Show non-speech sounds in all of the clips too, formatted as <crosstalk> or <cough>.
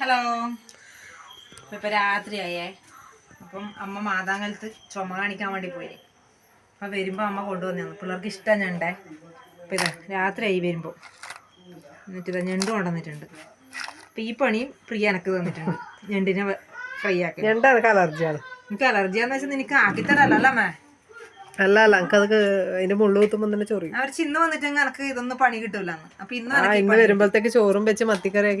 Hello ഇപ്പൊ ഇപ്പൊ രാത്രിയായേ. അപ്പം അമ്മ മാതാങ്കലത്ത് ചുമ കാണിക്കാൻ വേണ്ടി പോയി അപ്പൊ വരുമ്പോ അമ്മ കൊണ്ടുവന്നു പിള്ളേർക്ക് ഇഷ്ടം ഞണ്ടേ. അപ്പൊ ഇതാ രാത്രിയായി വരുമ്പോ. എന്നിട്ട് ഇതാ ഞണ്ട് കൊണ്ടുവന്നിട്ടുണ്ട് അപ്പൊ ഈ പണിയും പ്രിയ എനക്ക് തന്നിട്ടുണ്ട്. ഞണ്ടിനെ ഫ്രൈ ആക്കി ഞണ്ട് എനിക്ക് അലർജിയാണ്. എനിക്ക് അലർജിയാന്ന് വെച്ചാൽ നിനക്ക് ആക്കിത്തരല്ല അമ്മേ? അല്ല അല്ല എനിക്കത് അതിന്റെ മുള്ളു കുത്തുമ്പോൾ തന്നെ ചൊറിയും. അവർ ചിന്ന് വന്നിട്ട് എനക്ക് ഇതൊന്നും പണി കിട്ടൂല അപ്പൊ ഇന്ന് വരുമ്പോഴത്തേക്ക് ചോറും വെച്ച് മത്തിക്കറി.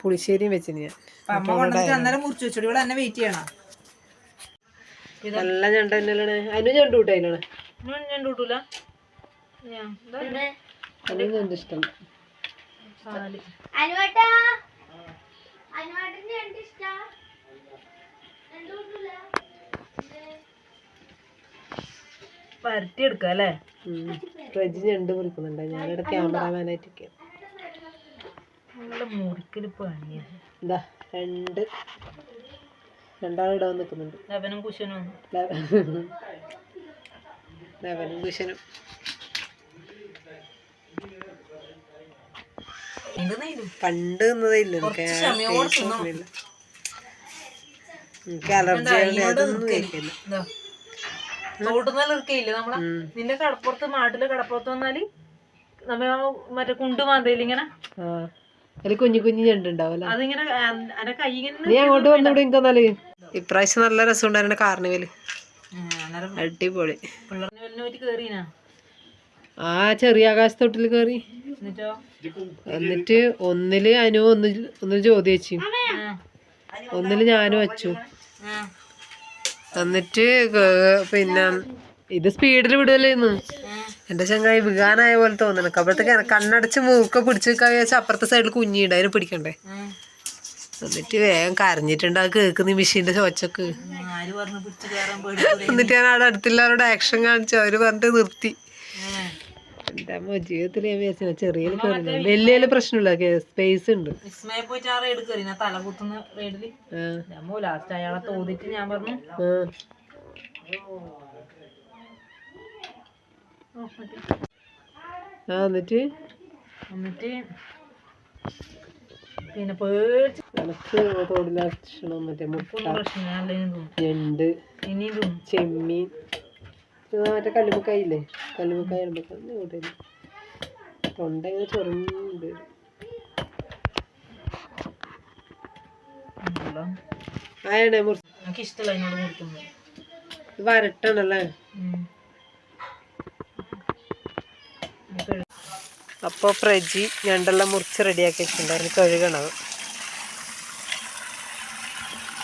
പുളിശ്ശേരിയും വെച്ചിന് ഞാൻ. അപ്പൊ അമ്മ കൊണ്ടുവന്നിട്ട് അന്നേരം മുറിച്ച് വെച്ചോടി ഇവിടെ എന്നെ വെയിറ്റ് ചെയ്യണം. നല്ല ഞണ്ട് തന്നെയാണ്. അതിന് ഞണ്ട് കൂട്ടായില്ലാണ് ഞണ്ട് കിട്ടൂല. അതിന് ഞണ്ട് ഇഷ്ടം. പരട്ടി എടുക്കാം അല്ലേ? ഫ്രിഡ്ജ് ഞണ്ട് കുറിക്കുന്നുണ്ട് ഞാനിവിടെ ക്യാമറാമാനായിട്ടൊക്കെ നമ്മളെ മുറിക്കൽ പണിയാ. എന്താ രണ്ട്. രണ്ടാളിടാൻ നിൽക്കുന്നുണ്ട്. ലവനും കുശനും. ലവനും കുശനും. പണ്ട് നിന്നതേ ഇല്ല. എനിക്ക് അതൊന്നും കഴിക്കില്ല. തോട്ടുന്നല്ല നമ്മളെ? നിന്റെ കടപ്പുറത്ത് നാട്ടിലെ കടപ്പുറത്ത് വന്നാൽ നമ്മ മറ്റേ കുണ്ട് മാന്തയില്ല ഇങ്ങനെ അതിൽ കുഞ്ഞു കുഞ്ഞു ഞണ്ട് ഉണ്ടാവല്ലേ അതിങ്ങനെ എന്റെ കൈ ഇങ്ങനെ നീ അങ്ങോട്ട് വന്നിവിടെ എനിക്കൊന്നാൽ ഇപ്രാവശ്യം നല്ല രസം ഉണ്ടായിരുന്നു കാർണിവൽ അടിപൊളി. ആ ചെറിയ ആകാശത്തോട്ടിൽ കയറി എന്നിട്ട്? ഒന്നിൽ അനു ഒന്ന് ഒന്ന് ജ്യോതി വെച്ചു. ഒന്നിൽ ഞാനും വെച്ചു. എന്നിട്ട് പിന്നെ ഇത് സ്പീഡിൽ വിടുവല്ലേന്ന് ആ. എന്റെ ചങ്ങായി വികാനായ പോലെ തോന്നണം അപ്പോഴത്തേക്ക് കണ്ണടച്ച് മൂക്ക പിടിച്ച് കഴിച്ച അപ്പുറത്തെ സൈഡിൽ കുഞ്ഞിണ്ട് അതിനെ പിടിക്കണ്ടേ. എന്നിട്ട് വേഗം കരഞ്ഞിട്ടുണ്ട്. ആ കേൾക്കുന്ന ഈ മെഷീന്റെ ചോച്ചക്ക്? എന്നിട്ട് ഞാൻ അവിടെ അടുത്തുള്ളവരോട് ആക്ഷൻ കാണിച്ചു. അവർ പറഞ്ഞിട്ട് നിർത്തി. എന്താ ജീവിതത്തിൽ ഞാൻ വിചാരിച്ചു ചെറിയ വലിയ വലിയ പ്രശ്നമില്ല സ്പേസ് ഉണ്ട്. വിസ്മയെ പോയിട്ട് ആ റൈഡ് കയറി ഞാൻ തല കുത്തുന്ന റൈഡിൽ ലാസ്റ്റ് അയാളെ തോന്നിട്ട് ഞാൻ പറഞ്ഞു ആ "ഓ, എന്നിട്ട്? എന്നിട്ട് പിന്നെ പേടിച്ച് എനക്ക് ഭക്ഷണം മറ്റേ മുട്ട ഞണ്ട് ഇനിയും ചെമ്മീൻ. മറ്റേ കല്ലുമുക്കായില്ലേ കല്ലുമുക്കായ ഇടുമ്പോൾ തൊണ്ട ഇങ്ങനെ ചൊറിഞ്ഞുണ്ട്. ആയണേ മുറിച്ച് എനിക്ക് ഇഷ്ടമല്ല അതിനോട് മുറിക്കുന്നത് ഇത് വരട്ടണല്ലേ? അപ്പോൾ ഫ്രിഡ്ജി ഞണ്ടെല്ലാം മുറിച്ച് റെഡിയാക്കി വെച്ചിട്ടുണ്ടായിരുന്നു. കഴുകണത്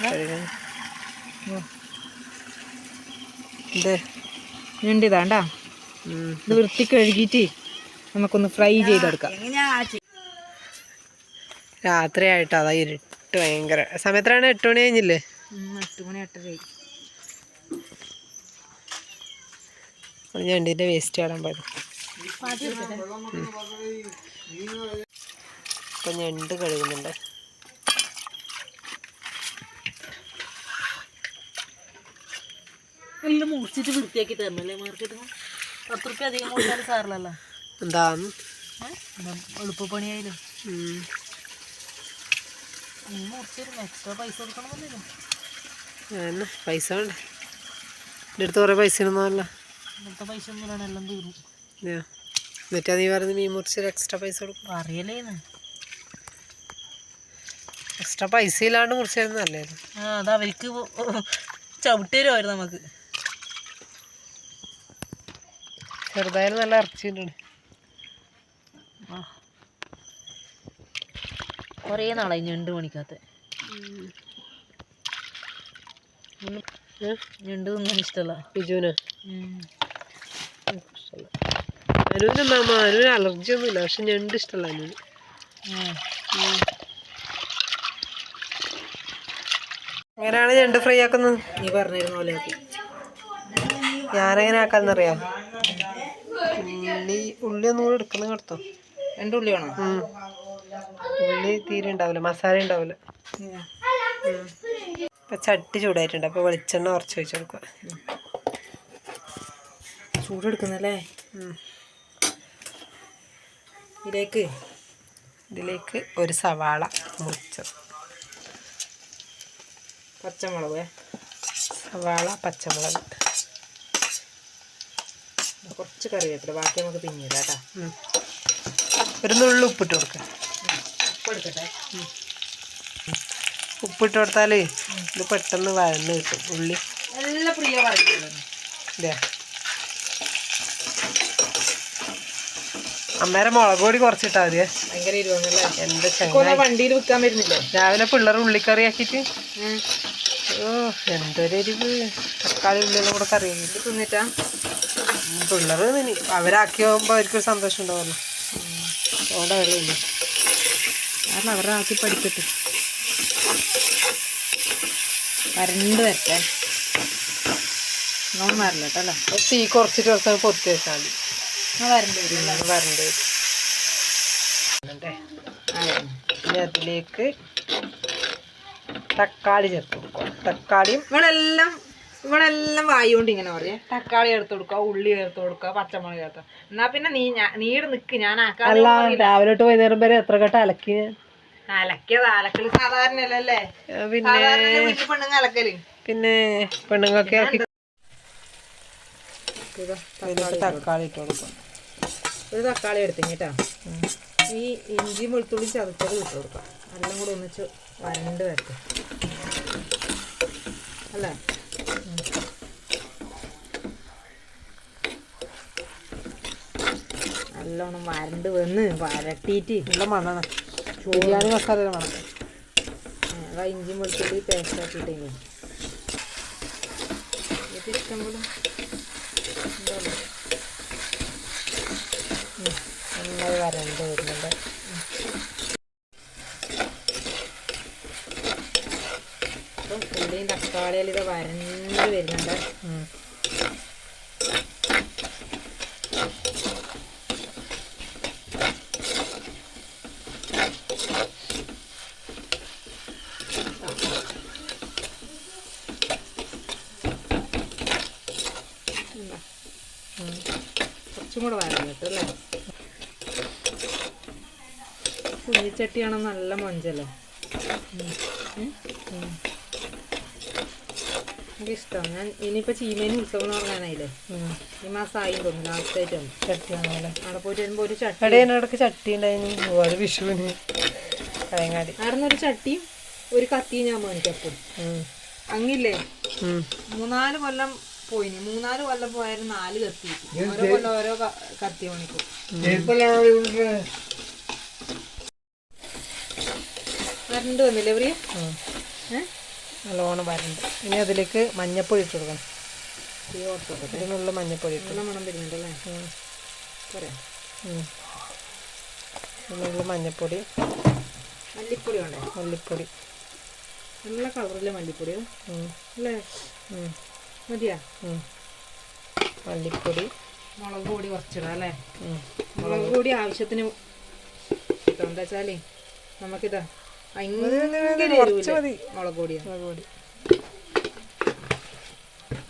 കഴുകണം. ഇത് വൃത്തി കഴുകിയിട്ട് നമുക്കൊന്ന് ഫ്രൈ ചെയ്തെടുക്കാം. രാത്രി ആയിട്ട് അതാ ഇരുട്ട് ഭയങ്കര. സമയത്താണ് എട്ട് മണി കഴിഞ്ഞില്ലേ? എട്ട് മണി എട്ടര ഞണ്ടിന്റെ വേസ്റ്റ് ആടാൻ പോയത്. ഇപ്പം ഞണ്ട് കഴുകുന്നുണ്ട്. എല്ലാം മുറിച്ചിട്ട് വൃത്തിയാക്കി തരണല്ലേ മാർക്കറ്റിൽ പത്ത് റുപ്യ അധികം കൊടുത്താൽ സാറിലല്ല. എന്താന്ന് എളുപ്പപ്പണിയായാലും മുറിച്ചിരുന്നു എക്സ്ട്രാ പൈസ കൊടുക്കണമെന്നില്ല. അതന്നെ പൈസ വേണ്ടേ. എന്റെ അടുത്ത് കുറേ പൈസ ഇടുന്നതല്ല. ഇന്നത്തെ പൈസ ഒന്നും എല്ലാം തീർന്നു എന്നിട്ടാ നീ പറഞ്ഞ് മീൻ മുറിച്ചൊരു എക്സ്ട്രാ പൈസ കൊടുക്കും. അറിയലേന്ന്. എക്സ്ട്രാ പൈസ ഇല്ലാണ്ട് മുറിച്ചായിരുന്നു നല്ലായിരുന്നു ആ അത് അവർക്ക് ചവിട്ടി തരുമായിരുന്നു നമുക്ക്. ചെറുതായാലും നല്ല ഇറച്ചിട്ടുണ്ട് കുറേ നാളായി ഞണ്ട് പണിക്കാത്ത. ഞണ്ട് തിന്നാൻ ഇഷ്ടമല്ല ബിജുവിന്? അനുവിന് അനുവിന് അലർജി ഒന്നുമില്ല. പക്ഷെ ഞണ്ട് ഇഷ്ടമല്ല അനുവിന് എങ്ങനെയാണ് ഞണ്ട് ഫ്രൈ ആക്കുന്നത്? നീ പറഞ്ഞിരുന്ന പോലെ ആക്കി. ഞാനെങ്ങനെ ആക്കാന്നറിയാം? ഉള്ളി ഉള്ളി ഒന്നും കൂടെ എടുക്കുന്ന കേട്ടോ രണ്ട് ഉള്ളി വേണം? ഉള്ളി തീരെ ഉണ്ടാവില്ല മസാല ഉണ്ടാവില്ല ഇപ്പൊ ചട്ടി ചൂടായിട്ടുണ്ട്. അപ്പൊ വെളിച്ചെണ്ണ കുറച്ച് വെച്ച് കൊടുക്കുക. ചൂടെടുക്കുന്നല്ലേ. ഇതിലേക്ക് ഇതിലേക്ക് ഒരു സവാള മുറിച്ചത് പച്ചമുളക് സവാള പച്ചമുളക് കുറച്ച് കറിവേപ്പില ബാക്കി നമുക്ക് പിന്നീട് കേട്ടോ. ഒരു നുള്ളു ഉപ്പിട്ട് കൊടുക്കുക ഉപ്പ് എടുക്കട്ടെ? ഉപ്പിട്ട് കൊടുത്താൽ ഇത് പെട്ടെന്ന് വഴന്ന് കിട്ടും. ഉള്ളി. നല്ല പ്രിയ പറയുന്നത് അമ്മേരെ മുളക് പൊടി കുറച്ചിട്ടാ മതി ചങ്ങായി. വണ്ടിയിൽ വിൽക്കാൻ വരുന്നില്ല? രാവിലെ പിള്ളേർ ഉള്ളിക്കറി ആക്കിട്ട് ഓ എന്തൊരു എരിവ്. തക്കാളി ഉള്ളിയെല്ലാം കൂടെ കറി ആക്കിട്ട് തിന്നിട്ടാ? പിള്ളേർ തിന്നി. അവരാക്കി പോകുമ്പോൾ അവർക്കൊരു സന്തോഷം ഉണ്ടാവുമല്ലോ. അതുകൊണ്ട് അവരില്ല കാരണം അവരുടെ ആക്കി പഠിക്കട്ടെ. വരണ്ട് വരട്ടെ. ഒന്നും വരല കേട്ടോ അല്ലേ? തീ കുറച്ചിട്ട് ദിവസം പൊത്തി വെച്ചാൽ മതി. വരണ്ട് വരും. വരും. അതിലേക്ക് തക്കാളി ചേർത്ത് കൊടുക്കുക. തക്കാളിയും ഇവളെല്ലാം ഇവളെല്ലാം വായുകൊണ്ട് ഇങ്ങനെ പറയാം. തക്കാളി ചേർത്ത് കൊടുക്കുക ഉള്ളി ചേർത്ത് കൊടുക്കുക പച്ചമുളക് ചേർത്ത് എന്നാ പിന്നെ നീ നീട് നിക്ക്. ഞാൻ അല്ല രാവിലെ തൊട്ട് വൈകുന്നേരം വരെ എത്ര ഘട്ടം അലക്കി? അലക്കിയത്. അലക്കൽ സാധാരണ അല്ലല്ലേ ആ, പിന്നെ പെണ്ണുങ്ങൾ പെണ്ണുങ്ങ അലക്കൽ? പിന്നെ പെണ്ണുങ്ങൾക്ക് തക്കാളി ഇട്ട് കൊടുക്കും ഒരു തക്കാളി എടുത്തിട്ടാ ഈ ഇഞ്ചി വെളുത്തുള്ളി ചതച്ചത് ഇട്ട് കൊടുക്കാം. എല്ലാം കൂടെ ഒന്നിച്ച് വരണ്ട് വരട്ടെ. അല്ലേ? നല്ലോണം വരണ്ട് വന്ന് വരട്ടിയിട്ട് നല്ല മണമാണ് ബിരിയാണി മസാല മണം അതാ ഇഞ്ചി വെളുത്തുള്ളി പേസ്റ്റ് ആക്കിയിട്ടേ ഇഷ്ടം പോലെ നന്നായി വരണ്ട് വരുന്നുണ്ട്. അപ്പം ഉള്ളിയും തക്കാളിയിൽ ഇത് വരണ്ട് വരുന്നുണ്ട്? കുറച്ചും കൂടെ വരണം കേട്ടോ അല്ലേ? കുഞ്ഞിച്ചട്ടിയാണോ നല്ല മൊഞ്ചല്ലേ? എനിക്കിഷ്ടമാണ് ഞാൻ ഇനിയിപ്പോൾ ചീമേന് ഉത്സവം എന്ന് പറഞ്ഞാനായില്ലേ ഉം. ഈ മാസം ആയി തോന്നുന്നു ലാസ്റ്റ് ആയിട്ടുണ്ട് ചട്ടിയാണല്ലേ. അവിടെ പോയിട്ട് വരുമ്പോൾ ഒരു ചട്ടി. അവിടെ ഇടയ്ക്ക് ചട്ടി ഉണ്ടായിരുന്നു അത് വിഷുവിന്. പഴയങ്ങാടി അവിടെ ഒരു ചട്ടിയും ഒരു കത്തിയും ഞാൻ മേടിക്കപ്പോൾ. അങ്ങില്ലേ. മൂന്നാൽ കൊല്ലം പോയിനി. മൂന്നാൽ കൊല്ലം പോയാലും നാല് കത്തി ഓരോ കൊല്ലം ഓരോ കത്തി മണിക്കും വരണ്ട് വന്നില്ലേ പ്രിയ? നല്ലോണം വരണ്ട്. ഇനി അതിലേക്ക് മഞ്ഞപ്പൊടി ഇട്ട് കൊടുക്കണം. ഇതിനുള്ള മഞ്ഞപ്പൊടി ഇട്ട്. മണം വരുന്നുണ്ടല്ലേ? ഇതിനുള്ള മഞ്ഞപ്പൊടി. മല്ലിപ്പൊടി വേണ്ടേ? മല്ലിപ്പൊടി. നല്ല കളറിലെ മല്ലിപ്പൊടി. അല്ലേ? മതിയാ? മല്ലിപ്പൊടി. മുളക് പൊടി കുറച്ചിടാം അല്ലേ? മുളക് പൊടി ആവശ്യത്തിന് ഇട്ടോ? എന്താ വെച്ചാലേ നമുക്കിതാ കുറച്ച് എരിവില്ലേ? മതി. മുളക് പൊടിയാ? മുളക് പൊടി.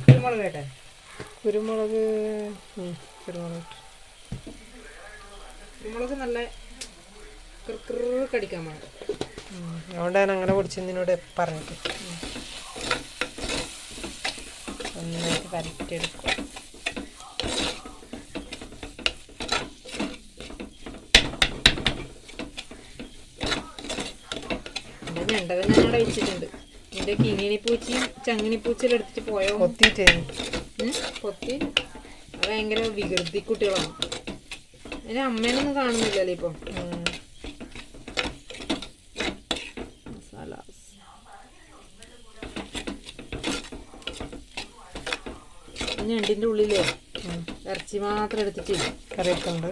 കുരുമുളക് കേട്ടെ കുരുമുളക് നല്ല കടിക്കാൻ. അതുകൊണ്ട് ഞാൻ അങ്ങനെ പൊടിച്ച് നിന്നോട് പറഞ്ഞിട്ട് നന്നായിട്ട് വരട്ടിയെടുക്കും ഞാൻ അവിടെ വെച്ചിട്ടുണ്ട്. എന്റെ കിങ്ങിണി പൂച്ചയും ചങ്ങിണി പൂച്ചയും എടുത്തിട്ട് പോയോ? കൊത്തിയിട്ട് ഉം, പൊത്തി ഭയങ്കര വികൃതി കുട്ടികളാണ്. അതിന് അമ്മേനൊന്നും കാണുന്നില്ലല്ലോ ഇപ്പൊ. ഞണ്ടിന്റെ ഉള്ളിലേ. ഇറച്ചി മാത്രം എടുത്തിട്ട് കറിയൊക്കെ ഉണ്ട്.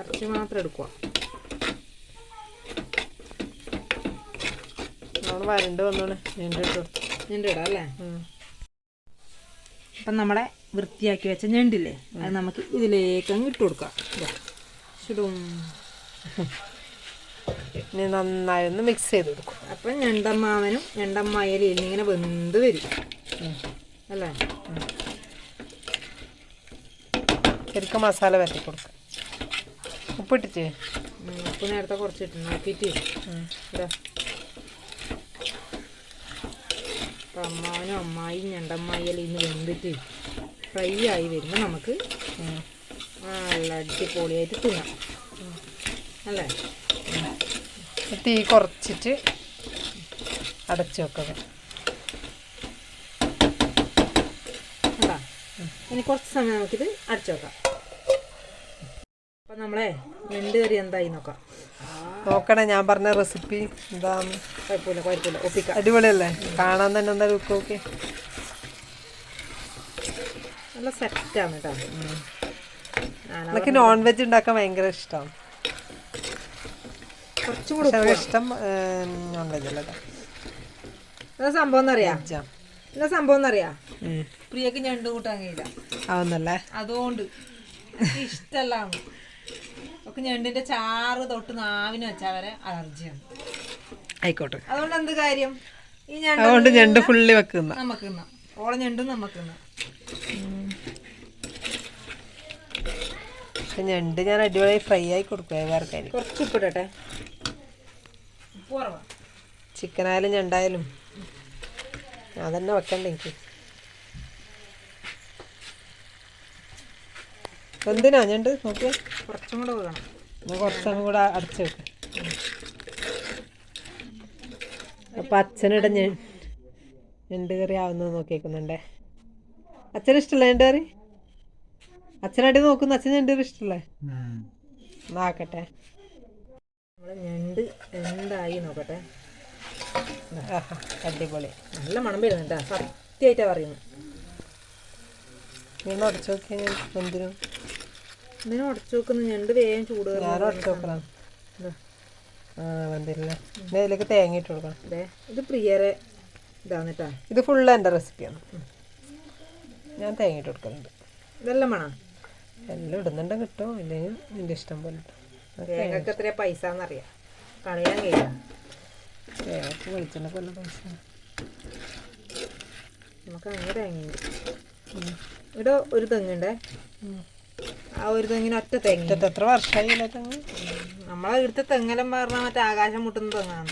ഇറച്ചി മാത്രം എടുക്കുക നമ്മൾ വരണ്ട് വന്നോളെ നീണ്ട് ഇട്ട് കൊടുത്തു. ഞണ്ട് ഇടാം അല്ലേ. അപ്പം നമ്മളെ വൃത്തിയാക്കി വെച്ച ഞണ്ടില്ലേ? അത് നമുക്ക് ഇതിലേക്ക് അങ്ങ് ഇട്ട് കൊടുക്കാം. ഇതാ. ചുടും ഇനി നന്നായി ഒന്ന് മിക്സ് ചെയ്ത് കൊടുക്കും. അപ്പം ഞണ്ടമ്മാവനും ഞണ്ടമ്മായാലും ഇങ്ങനെ വെന്ത് വരും. അല്ലേ? ശരിക്കും മസാല വരട്ടി കൊടുക്കുക ഉപ്പിട്ടിട്ട് ഉപ്പ് നേരത്തെ കുറച്ചിട്ട് നോക്കിയിട്ട് ഇതാ അപ്പൊ അമ്മാവനും അമ്മായിയും ഞണ്ടമ്മായിയെല്ലാം ഇന്ന് വെന്തിട്ട് ഫ്രൈ ആയി വരുമ്പോൾ നമുക്ക് നല്ല അടിപൊളിയായിട്ട് തിന്നാം. അല്ലേ? തീ കുറച്ചിട്ട് അടച്ചു വെക്കുക. കണ്ടാ? ഇനി കുറച്ച് സമയം നമുക്കിത് അടച്ചു വെക്കാം. അപ്പം നമ്മളെ ഞണ്ട് കറി എന്തായി നോക്കാം. നോക്കണേ ഞാൻ പറഞ്ഞ റെസിപ്പി എന്താന്ന് കുഴപ്പമില്ല കുഴപ്പമില്ല. ഒപ്പിക്കാം. അടിപൊളിയല്ലേ? കാണാൻ തന്നെ എന്താ ലുക്ക് നോക്കി നല്ല സെറ്റാണ് കേട്ടോ എനിക്ക് നോൺ വെജ് ഉണ്ടാക്കാൻ ഭയങ്കര ഇഷ്ടമാണ് കുറച്ചും കൂടെ ഇഷ്ടം നോൺ വെജ് അല്ല എന്താ സംഭവം എന്നറിയാം? എന്താ സംഭവം എന്നറിയാം? പ്രിയക്ക് ഞണ്ട് കൂട്ടാൻ കഴിയില്ല. ആവുന്നല്ലേ അതുകൊണ്ട് ഇഷ്ടല്ല ഒക്കെ ഞണ്ടിന്റെ ചാറ് തൊട്ട് നാവിന് വെച്ചാൽ വരെ അലർജിയാണ്. ആയിക്കോട്ടെ. അതുകൊണ്ട് എന്ത് കാര്യം? ഈ ഞണ്ട് ഞണ്ട് ഫുള്ളി വെക്കുന്ന. നമുക്ക് തിന്നാം. ഓളെ ഞണ്ടും നമുക്ക് തിന്നാം. ഞണ്ട് ഞാൻ അടിപൊളിയായി ഫ്രൈ ആയി കൊടുക്കുക വേറെ കുറച്ച് ഉപ്പിടട്ടെ ചിക്കനായാലും ഞണ്ടായാലും. അതന്നെ തന്നെ വെക്കണ്ട എനിക്ക്. എന്തിനാ? ഞണ്ട് നോക്കിയേ. കുറച്ചും കൂടെ വേണം. ഞാൻ കുറച്ച് കൂടെ അടച്ചു വെക്ക. അപ്പൊ അച്ഛനിട ഞാൻ ഞണ്ട് കറി ആവുന്നത് നോക്കിയേക്കുന്നുണ്ടേ. അച്ഛന് ഇഷ്ടമല്ല ഞണ്ട് കറി? അച്ഛനടി നോക്കുന്നു. അച്ഛൻ ഞണ്ട് കറി ഇഷ്ടമല്ലേ നാക്കട്ടെ നമ്മളെ ഞണ്ട് എന്തായി നോക്കട്ടെ. അടിപൊളി. നല്ല മണം വരുന്നുണ്ട് സത്യമായിട്ടാ പറയുന്നത്. നീ ഉടച്ചു നോക്കിയാൽ ഞാൻ. എന്തിനും? ഇതിനെ ഉടച്ചു വെക്കുന്നു. ഞണ്ട് വേഗം ചൂട്. ഞാൻ ഉടച്ചു നോക്കണം ഇതാ, ആ വെന്തില്ല ഇനി അതിലേക്ക് തേങ്ങ ഇട്ട് കൊടുക്കണം. ദേ, ഇത് പ്രിയരെ ഇതാണ് കേട്ടാ ഇത് ഫുള്ള് എന്റെ റെസിപ്പിയാണ് ഞാൻ തേങ്ങ ഇട്ട് കൊടുക്കലുണ്ട്. ഇതെല്ലാം വേണം? എല്ലാം ഇടുന്നുണ്ട് കിട്ടും. ഇല്ലെങ്കിൽ നിന്റെ ഇഷ്ടം പോലെ ഇട്ടോ. തേങ്ങക്ക് എത്ര പൈസ എന്നറിയാം കളയാൻ കഴിയില്ല. തേങ്ങക്ക് വെളിച്ചെണ്ണ കൊല്ല പൈസ നമുക്ക് അങ്ങനെ തേങ്ങയുണ്ട്. ഇവിടെ ഒരു തെങ്ങുണ്ടേ ആ ഒരു തെങ്ങിന് ഒറ്റ തെങ്ങ്. എത്ര വർഷമായില്ല തെങ്ങ്? നമ്മളെ ഇവിടുത്തെ തെങ്ങലം പറഞ്ഞാൽ മറ്റേ ആകാശം മുട്ടുന്ന തെങ്ങാണ്.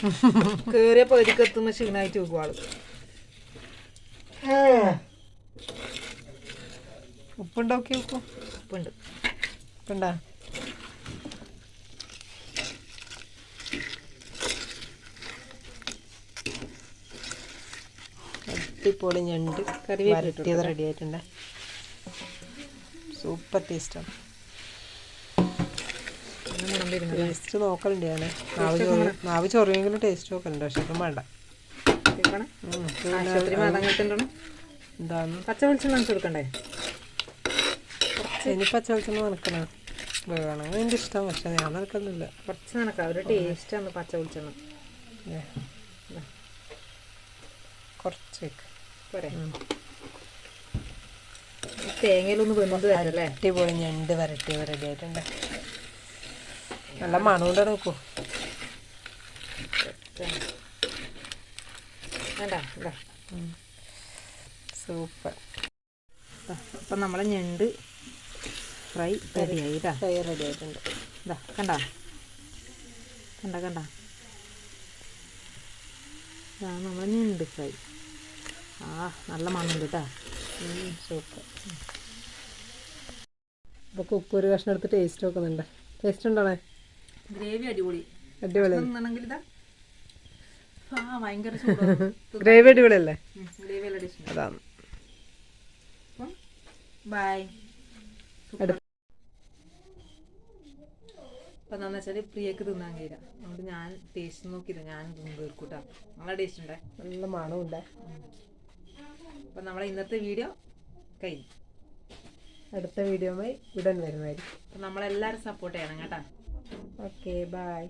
കേറിയ പകുതിക്ക് എത്തുമ്പോൾ ക്ഷീണമായിട്ട് വെക്കും ആൾ. ഉപ്പുണ്ടാക്കി വെക്കും ഉപ്പുണ്ട്. ഉപ്പുണ്ടാ? അടിപൊളി ഞണ്ട്. കറി വരട്ടിയത് റെഡി ആയിട്ടുണ്ട്? സൂപ്പർ ടേസ്റ്റാണ്. ടേസ്റ്റ് നോക്കലുണ്ട് ഞാൻ നാവ് ചോറ് നാവ് ചൊറിയെങ്കിലും ടേസ്റ്റ് നോക്കലുണ്ട് പക്ഷെ ഇപ്പം വേണ്ട എന്താണ്? പച്ച വെളിച്ചെണ്ണ കൊടുക്കണ്ടേ ഇനി നനക്കണം. വേണമെങ്കിൽ എന്റെ ഇഷ്ടം പക്ഷെ ഞാൻ നനക്കുന്നില്ല കുറച്ച് നനക്കാം ഒരു ടേസ്റ്റാണ് പച്ച വെളിച്ചെണ്ണ ഏ. കുറച്ച് വെക്ക്. പോരെ. തേങ്ങയിലൊന്ന് വെന്ത് വരല്ലേ അടിപൊളി ഞണ്ട് വരട്ടി റെഡി ആയിട്ടുണ്ട്. നല്ല മണമുണ്ട് നോക്കൂ. വേണ്ട സൂപ്പർ. അപ്പം നമ്മളെ ഞണ്ട് ഫ്രൈ റെഡിയായി ഇതാ. ഫ്രൈ റെഡി ആയിട്ടുണ്ട്. ഇതാ കണ്ട? കണ്ട കണ്ട? ഇതാ നമ്മളെ ഞണ്ട് ഫ്രൈ. ആ നല്ല മണമുണ്ട് കേട്ടാ. സൂപ്പർ. അപ്പോൾ ഒരു കഷ്ണം എടുത്ത് ടേസ്റ്റ് നോക്കുന്നുണ്ട്. ടേസ്റ്റ് ഉണ്ടോണേ ഗ്രേവി അടിപൊളി. അടിപൊളി. ഗ്രേവി <laughs> അടിപൊളിയല്ലേ? അതാണ്. ബൈ എന്താന്ന് അപ്പം എന്താണെന്ന് വെച്ചാൽ പ്രിയക്ക് തിന്നാൻ കഴിയില്ല. അതുകൊണ്ട് ഞാൻ ടേസ്റ്റ് നോക്കിയില്ല. ഞാൻ തിന്നു തീർക്കൂട്ടാ. നല്ല ടേസ്റ്റ് ഉണ്ടേ? നല്ല മണമുണ്ട് അപ്പം നമ്മളെ ഇന്നത്തെ വീഡിയോ കഴിഞ്ഞു. അടുത്ത വീഡിയോയുമായി ഉടൻ വരുന്നതായിരിക്കും. അപ്പം നമ്മളെല്ലാവരും സപ്പോർട്ട് ചെയ്യണം കേട്ടോ. Okay bye